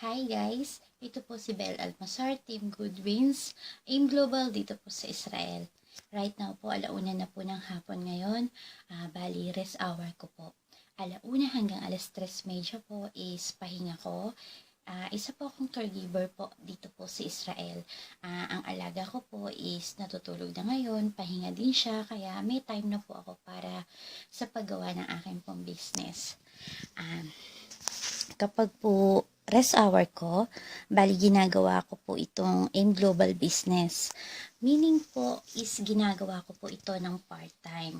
Hi guys! Ito po si Bel Almasar, Team Goodwins, Aim Global dito po sa Israel. Right now po, alauna na po ng hapon ngayon. Ah, bali, rest hour ko po. Alauna hanggang alas 3 medya po is pahinga ko. Ah, isa po akong caregiver po dito po sa Israel. Ah, ang alaga ko po is natutulog na ngayon, pahinga din siya, kaya may time na po ako para sa paggawa ng aking pong business. Ah, kapag po rest hour ko, bali ginagawa ko po itong AIM Global Business. Meaning po is ginagawa ko po ito ng part-time.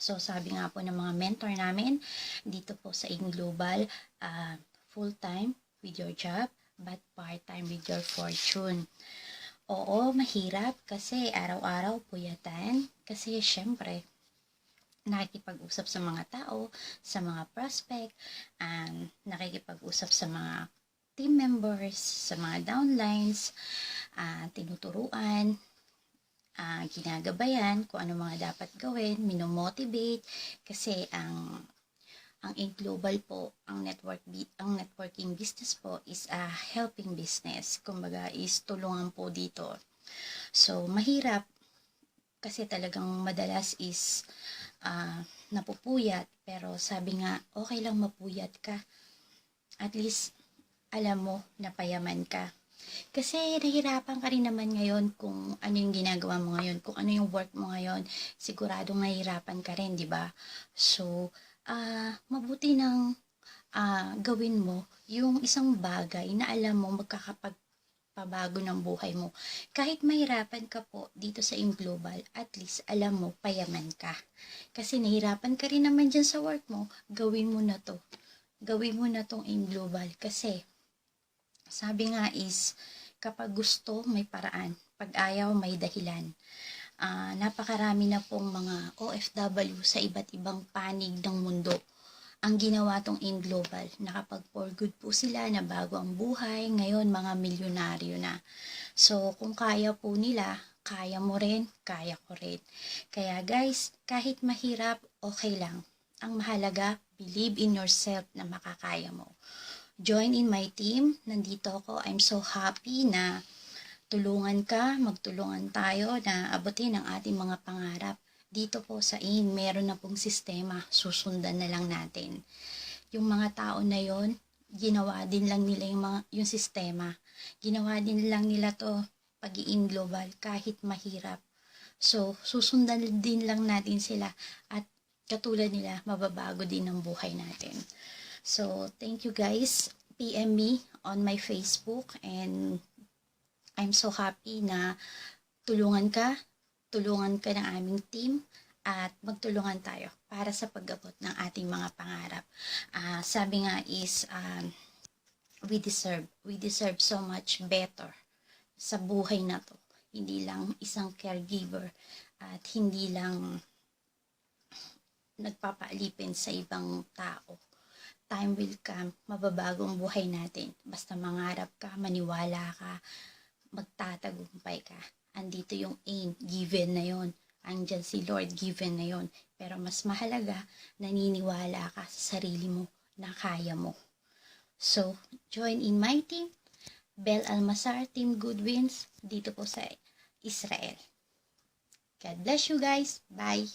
So sabi nga po ng mga mentor namin dito po sa AIM Global, ah, full-time with your job but part-time with your fortune. Oo, mahirap kasi araw-araw puyatan kasi syempre nakikipag-usap sa mga tao, sa mga prospect, um, nakikipag-usap sa mga team members, sa mga downlines, ah, tinuturuan, ah, ginagabayan kung ano mga dapat gawin, minomotivate, kasi ang ang in global po, ang network ang networking business po is a helping business. Kumbaga is tulungan po dito. So, mahirap kasi talagang madalas is ah, napupuyat. Pero sabi nga, okay lang mapuyat ka. At least, alam mo na payaman ka. Kasi nahirapan ka rin naman ngayon kung ano yung ginagawa mo ngayon, kung ano yung work mo ngayon, sigurado nahihirapan ka rin, di ba? So, ah mabuti nang ah, gawin mo yung isang bagay na alam mo magkakapagpabago ng buhay mo. Kahit mahirapan ka po dito sa In Global, at least alam mo, payaman ka. Kasi nahirapan ka rin naman dyan sa work mo, gawin mo na to. Gawin mo na tong In Global. Kasi, sabi nga is, kapag gusto, may paraan. Pag ayaw, may dahilan. Ah, napakarami na pong mga OFW sa iba't ibang panig ng mundo ang ginawa tong In Global. Nakapag for good po sila na bago ang buhay. Ngayon, mga milyonaryo na. So, kung kaya po nila, kaya mo rin, kaya ko rin. Kaya guys, kahit mahirap, okay lang. Ang mahalaga, believe in yourself na makakaya mo. Join in my team. Nandito ako. I'm so happy na tulungan ka, magtulungan tayo na abutin ang ating mga pangarap. Dito po sa AIM, meron na pong sistema, susundan na lang natin. Yung mga tao na yon ginawa din lang nila yung, mga, yung sistema. Ginawa din lang nila to pag global kahit mahirap. So, susundan din lang natin sila at katulad nila, mababago din ang buhay natin. So, thank you guys. PM me on my Facebook and I'm so happy na tulungan ka, tulungan ka ng aming team at magtulungan tayo para sa pagabot ng ating mga pangarap. Ah, sabi nga is um, we deserve, we deserve so much better sa buhay na to. Hindi lang isang caregiver at hindi lang nagpapaalipin sa ibang tao. Time will come, mababago ang buhay natin. Basta mangarap ka, maniwala ka, magtatagumpay ka. Andito yung aim, given na yon. Andyan si Lord, given na yon. Pero mas mahalaga, naniniwala ka sa sarili mo na kaya mo. So, join in my team, Bel Almasar, Team Goodwins, dito po sa Israel. God bless you guys. Bye.